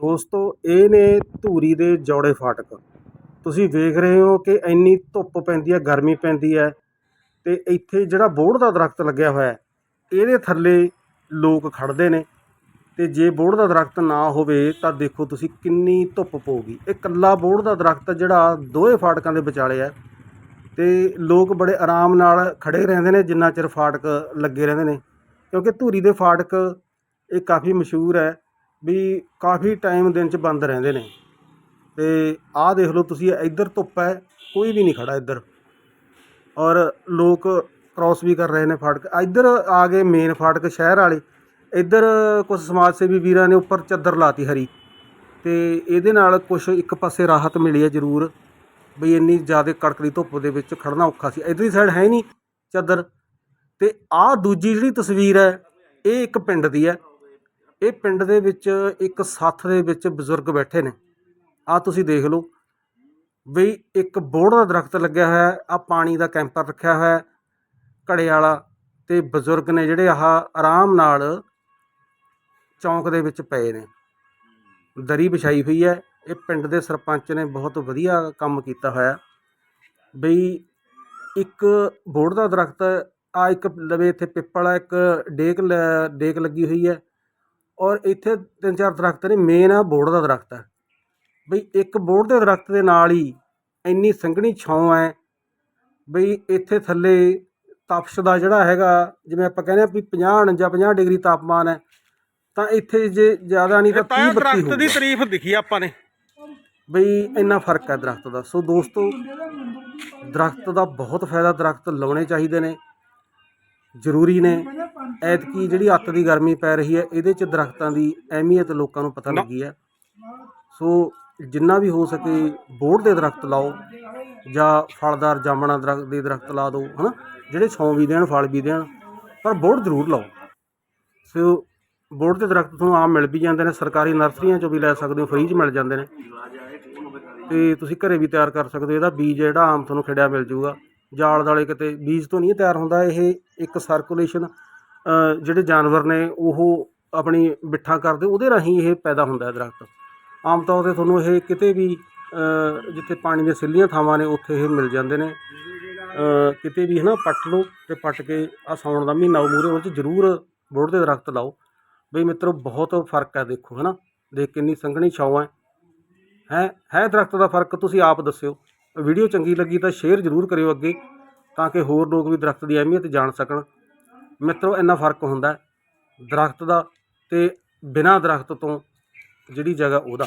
ਦੋਸਤੋ, ਇਹ ਨੇ ਧੂਰੀ ਦੇ ਜੌੜੇ ਫਾਟਕ। ਤੁਸੀਂ ਵੇਖ ਰਹੇ ਹੋ ਕਿ ਇੰਨੀ ਧੁੱਪ ਪੈਂਦੀ ਹੈ, ਗਰਮੀ ਪੈਂਦੀ ਹੈ ਤੇ ਇੱਥੇ ਜਿਹੜਾ ਬੋਹੜ ਦਾ ਦਰਖਤ ਲੱਗਿਆ ਹੋਇਆ ਇਹਦੇ ਥੱਲੇ ਲੋਕ ਖੜਦੇ ਨੇ ਤੇ ਜੇ ਬੋਹੜ ਦਾ ਦਰਖਤ ਨਾ ਹੋਵੇ ਤਾਂ ਦੇਖੋ ਤੁਸੀਂ ਕਿੰਨੀ ਧੁੱਪ ਪਊਗੀ। ਇਹ ਕੱਲਾ ਬੋਹੜ ਦਾ ਦਰਖਤ ਜਿਹੜਾ ਦੋਏ ਫਾਟਕਾਂ ਦੇ ਵਿਚਾਲੇ ਹੈ ਤੇ ਲੋਕ ਬੜੇ ਆਰਾਮ ਨਾਲ ਖੜੇ ਰਹਿੰਦੇ ਨੇ, ਜਿੰਨਾ ਚਿਰ ਫਾਟਕ ਲੱਗੇ ਰਹਿੰਦੇ ਨੇ। ਕਿਉਂਕਿ ਧੂਰੀ ਦੇ ਫਾਟਕ ਇਹ ਕਾਫੀ ਮਸ਼ਹੂਰ ਹੈ। ਵੀ ਕਾਫੀ ਟਾਈਮ ਦਿਨ 'ਚ ਬੰਦ ਰਹਿੰਦੇ ਨੇ। ਤੇ ਆਹ ਦੇਖ ਲਓ ਤੁਸੀਂ ਇੱਧਰ ਧੁੱਪ ਹੈ, ਕੋਈ ਵੀ ਨਹੀਂ ਖੜਾ ਇੱਧਰ। ਔਰ ਲੋਕ ਕ੍ਰਾਸ ਵੀ ਕਰ ਰਹੇ ਨੇ ਫਾਟਕ। ਇੱਧਰ ਆ ਗਏ ਮੇਨ ਫਾਟਕ ਸ਼ਹਿਰ ਵਾਲੇ। ਇੱਧਰ ਕੁਝ ਸਮਾਜ ਸੇਵੀ ਵੀਰਾਂ ਨੇ ਉੱਪਰ ਚੱਦਰ ਲਾਤੀ ਹਰੀ। ਤੇ ਇਹਦੇ ਨਾਲ ਕੁਝ ਇੱਕ ਪਾਸੇ ਰਾਹਤ ਮਿਲੀ ਹੈ ਜ਼ਰੂਰ। ਬਈ ਇੰਨੀ ਜ਼ਿਆਦਾ ਕੜਕਦੀ ਧੁੱਪ ਦੇ ਵਿੱਚ ਖੜਨਾ ਔਖਾ ਸੀ। ਇਧਰਲੀ ਸਾਈਡ ਹੈ ਹੀ ਨਹੀਂ ਚੱਦਰ। ਤੇ ਆਹ ਦੂਜੀ ਜਿਹੜੀ ਤਸਵੀਰ ਹੈ, ਇਹ ਇੱਕ ਪਿੰਡ ਦੀ ਹੈ। ਇਹ ਪਿੰਡ ਦੇ ਵਿੱਚ ਇੱਕ ਸੱਥ ਦੇ ਵਿੱਚ ਬਜ਼ੁਰਗ ਬੈਠੇ ਨੇ। ਆਹ ਤੁਸੀਂ ਦੇਖ ਲਓ ਬਈ ਇੱਕ ਬੋਹੜ ਦਾ ਦਰਖਤ ਲੱਗਿਆ ਹੋਇਆ ਹੈ ਆਹ ਪਾਣੀ ਦਾ ਕੈਂਪਰ ਰੱਖਿਆ ਹੋਇਆ ਘੜੇ ਵਾਲਾ ਤੇ ਬਜ਼ੁਰਗ ਨੇ ਜਿਹੜੇ ਆਹ ਆਰਾਮ ਨਾਲ ਚੌਂਕ ਦੇ ਵਿੱਚ ਪਏ ਨੇ। ਦਰੀ ਵਿਛਾਈ ਹੋਈ ਹੈ, ਇਹ ਪਿੰਡ ਦੇ ਸਰਪੰਚ ਨੇ ਬਹੁਤ ਵਧੀਆ ਕੰਮ ਕੀਤਾ ਹੋਇਆ। ਬਈ ਇੱਕ ਬੋਹੜ ਦਾ ਦਰਖਤ, ਆ ਇੱਕ ਲਵੇ ਇੱਥੇ ਪਿੱਪਲ ਆ, ਇੱਕ ਡੇਕ ਲ- ਡੇਕ ਲੱਗੀ ਹੋਈ ਹੈ। ਔਰ ਇੱਥੇ ਤਿੰਨ ਚਾਰ ਦਰਖਤ ਨੇ ਮੇਨ ਆ ਬੋਹੜ ਦਾ ਦਰਖਤ ਹੈ ਬਈ ਇੱਕ ਬੋਹੜ ਦੇ ਦਰਖਤ ਦੇ ਨਾਲ ਹੀ ਇੰਨੀ ਸੰਘਣੀ ਛਾਂ ਹੈ ਬਈ ਇੱਥੇ ਥੱਲੇ ਤਪਸ਼ ਦਾ ਜਿਹੜਾ ਹੈਗਾ ਜਿਵੇਂ ਆਪਾਂ ਕਹਿੰਦੇ ਆ ਵੀ 50 49 50 ਡਿਗਰੀ ਤਾਪਮਾਨ ਹੈ ਤਾਂ ਇੱਥੇ ਜੇ ਜ਼ਿਆਦਾ ਨਹੀਂ ਤਾਂ 30 32 ਦਰਖਤ ਦੀ ਤਾਰੀਫ ਦਿਖੀ ਆਪਾਂ ਨੇ। ਬਈ ਇੰਨਾ ਫ਼ਰਕ ਹੈ ਦਰਖਤ ਦਾ। ਸੋ ਦੋਸਤੋ ਦਰਖਤ ਦਾ ਬਹੁਤ ਫਾਇਦਾ ਦਰਖਤ ਲਾਉਣੇ ਚਾਹੀਦੇ ਨੇ ਜ਼ਰੂਰੀ ਨੇ। ਐਤਕੀ ਜਿਹੜੀ ਅੱਤ ਦੀ ਗਰਮੀ ਪੈ ਰਹੀ ਹੈ ਇਹਦੇ ਚ ਦਰਖਤਾਂ ਦੀ ਅਹਿਮੀਅਤ ਲੋਕਾਂ ਨੂੰ ਪਤਾ ਲੱਗੀ ਹੈ। ਸੋ ਜਿੰਨਾ ਵੀ ਹੋ ਸਕੇ ਬੋਹੜ ਦੇ ਦਰਖਤ ਲਾਓ ਜਾਂ ਫਲਦਾਰ ਜਾਮਣਾ ਦਰਖਤ ਦੇ ਦਰਖਤ ਲਾ ਦਿਓ ਹਨਾ? ਜਿਹੜੇ ਛਾਂ ਵੀ ਦੇਣ ਫਲ ਵੀ ਦੇਣ ਪਰ ਬੋਹੜ ਜ਼ਰੂਰ ਲਾਓ। ਸੋ ਬੋਹੜ ਦੇ ਦਰਖਤ ਤੁਹਾਨੂੰ ਆਮ ਮਿਲ ਵੀ ਜਾਂਦੇ ਨੇ ਸਰਕਾਰੀ ਨਰਸਰੀਆਂ ਚੋਂ ਵੀ ਲੈ ਸਕਦੇ ਹੋ ਫ੍ਰੀ 'ਚ ਮਿਲ ਜਾਂਦੇ ਨੇ। ਤੇ ਤੁਸੀਂ ਘਰੇ ਵੀ ਤਿਆਰ ਕਰ ਸਕਦੇ ਹੋ ਇਹਦਾ ਬੀਜ ਜਿਹੜਾ ਆਮ ਤੁਹਾਨੂੰ ਖਿੜਿਆ ਮਿਲ ਜਾਊਗਾ। ਜਾਲ ਵਾਲੇ ਕਿਤੇ ਬੀਜ ਤੋਂ ਨਹੀਂ ਤਿਆਰ ਹੁੰਦਾ ਇਹ ਇੱਕ ਸਰਕੂਲੇਸ਼ਨ ਜਿਹੜੇ ਜਾਨਵਰ ਨੇ ਉਹ ਆਪਣੀ ਬਿੱਠਾਂ ਕਰਦੇ, ਉਹਦੇ ਰਾਹੀਂ ਇਹ ਪੈਦਾ ਹੁੰਦਾ ਹੈ ਦਰਖਤ। ਆਮ ਤੌਰ ਤੇ ਤੁਹਾਨੂੰ ਇਹ ਕਿਤੇ ਵੀ ਜਿੱਥੇ ਪਾਣੀ ਦੀਆਂ ਸਿੱਲੀਆਂ ਥਾਵਾਂ ਨੇ, ਉੱਥੇ ਇਹ ਮਿਲ ਜਾਂਦੇ ਨੇ। ਕਿਤੇ ਵੀ ਹੈ ਨਾ ਪੱਟ ਲਓ ਅਤੇ ਪੱਟ ਕੇ ਆ ਸਾਉਣ ਦਾ ਮਹੀਨਾ ਮੂਹਰੇ ਉਹ 'ਚ ਜ਼ਰੂਰ ਬੋਹੜ ਦੇ ਦਰਖਤ ਲਾਓ। ਬਈ ਮਿੱਤਰੋ, ਬਹੁਤ ਫ਼ਰਕ ਹੈ ਦੇਖੋ ਹੈ ਨਾ ਦੇਖ ਕਿੰਨੀ ਸੰਘਣੀ ਛਾਵਾਂ ਹੈ। ਹੈ ਹੈ ਦਰਖਤ ਦਾ ਫ਼ਰਕ, ਤੁਸੀਂ ਆਪ ਦੱਸਿਓ। ਵੀਡੀਓ ਚੰਗੀ ਲੱਗੀ ਤਾਂ ਸ਼ੇਅਰ ਜ਼ਰੂਰ ਕਰਿਓ ਅੱਗੇ, ਤਾਂ ਕਿ ਹੋਰ ਲੋਕ ਵੀ ਦਰਖਤ ਦੀ ਅਹਿਮੀਅਤ ਜਾਣ ਸਕਣ। ਮਿੱਤਰੋ ਇੰਨਾ ਫ਼ਰਕ ਹੁੰਦਾ ਹੈ ਦਰਖਤ ਦਾ ਅਤੇ ਬਿਨਾਂ ਦਰਖਤ ਤੋਂ ਜਿਹੜੀ ਜਗ੍ਹਾ ਉਹਦਾ।